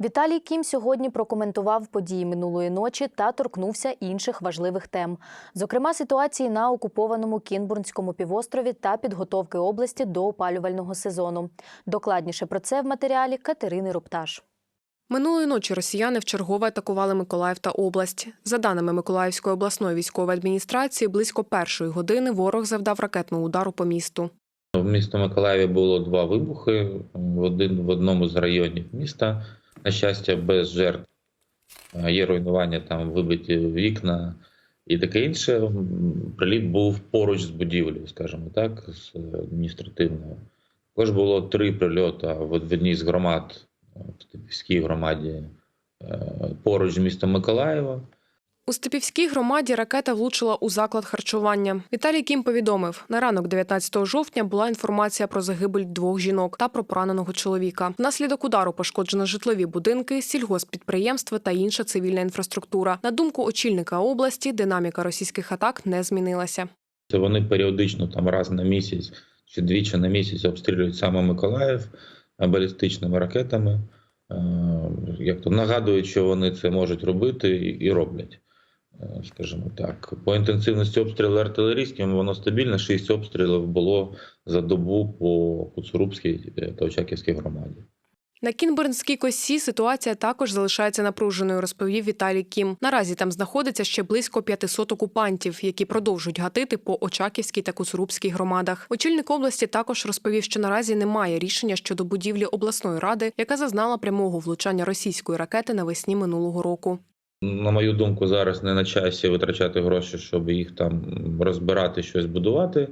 Віталій Кім сьогодні прокоментував події минулої ночі та торкнувся інших важливих тем, зокрема ситуації на окупованому Кінбурнському півострові та підготовки області до опалювального сезону. Докладніше про це в матеріалі Катерини Рупташ. Минулої ночі росіяни вчергове атакували Миколаїв та область. За даними Миколаївської обласної військової адміністрації, близько першої години ворог завдав ракетного удару по місту. В місті Миколаєві було два вибухи в один в одному з районів міста. На щастя, без жертв Е, є руйнування, там вибиті вікна і таке інше. Приліт був поруч з будівлею, скажімо так, з адміністративною. Також було три прильоти в одній з громад, в Типівській громаді, е, поруч з містом Миколаєва. У Степівській громаді ракета влучила у заклад харчування. Віталій Кім повідомив, на ранок 19 жовтня була інформація про загибель двох жінок та про пораненого чоловіка. Внаслідок удару пошкоджено житлові будинки, сільгоспідприємства та інша цивільна інфраструктура. На думку очільника області, динаміка російських атак не змінилася. Це вони періодично там раз на місяць чи двічі на місяць обстрілюють саме Миколаїв е, балістичними ракетами. Е, Як то нагадують, що вони це можуть робити і і роблять. Е, Скажімо так, по інтенсивності обстрілу артилерійським воно стабільно. Шість обстрілів було за добу по Куцурубській е, та Очаківській громаді. На Кінбурнській косі ситуація також залишається напруженою, розповів Віталій Кім. Наразі там знаходиться ще близько 500 окупантів, які продовжують гатити по Очаківській та Куцурубській громадах. Очільник області також розповів, що наразі немає рішення щодо будівлі обласної ради, яка зазнала прямого влучання російської ракети навесні минулого року. На мою думку, зараз не на часі витрачати гроші, щоб їх там розбирати, щось будувати.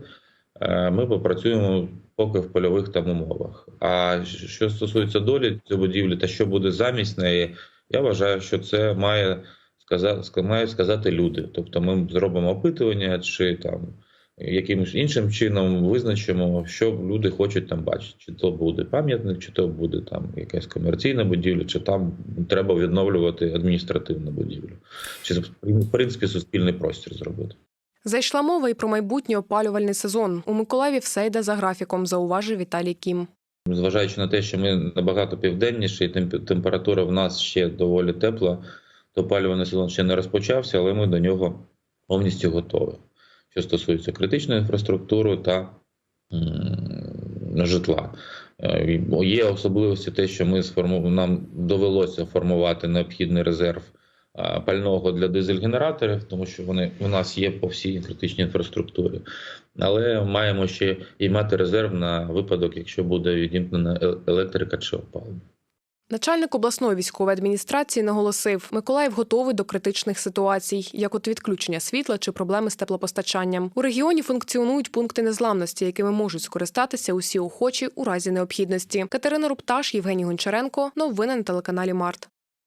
Е, Ми попрацюємо поки в польових там умовах. А що стосується долі цієї будівлі та що буде замість неї, я вважаю, що це має сказати, мають сказати люди. Тобто ми зробимо опитування чи там якимось іншим чином визначимо, що люди хочуть там бачити. Чи то буде пам'ятник, чи то буде там якась комерційна будівля, чи там треба відновлювати адміністративну будівлю, чи в принципі суспільний простір зробити. Зайшла мова і про майбутній опалювальний сезон. У Миколаєві все йде за графіком, зауважив Віталій Кім. Зважаючи на те, що ми набагато південніші, і температура в нас ще доволі тепла, то опалювальний сезон ще не розпочався, але ми до нього повністю готові. Що стосується критичної інфраструктури та житла. Е, Є особливості те, що ми сформу... нам довелося формувати необхідний резерв пального для дизель-генераторів, тому що вони у нас є по всій критичній інфраструктурі. Але маємо ще і мати резерв на випадок, якщо буде відімкнена е- електрика чи опалення. Начальник обласної військової адміністрації наголосив, Миколаїв готовий до критичних ситуацій, як от відключення світла чи проблеми з теплопостачанням. У регіоні функціонують пункти незламності, якими можуть скористатися усі охочі у разі необхідності. Катерина Рупташ, Євгеній Гончаренко. Новини на телеканалі Март.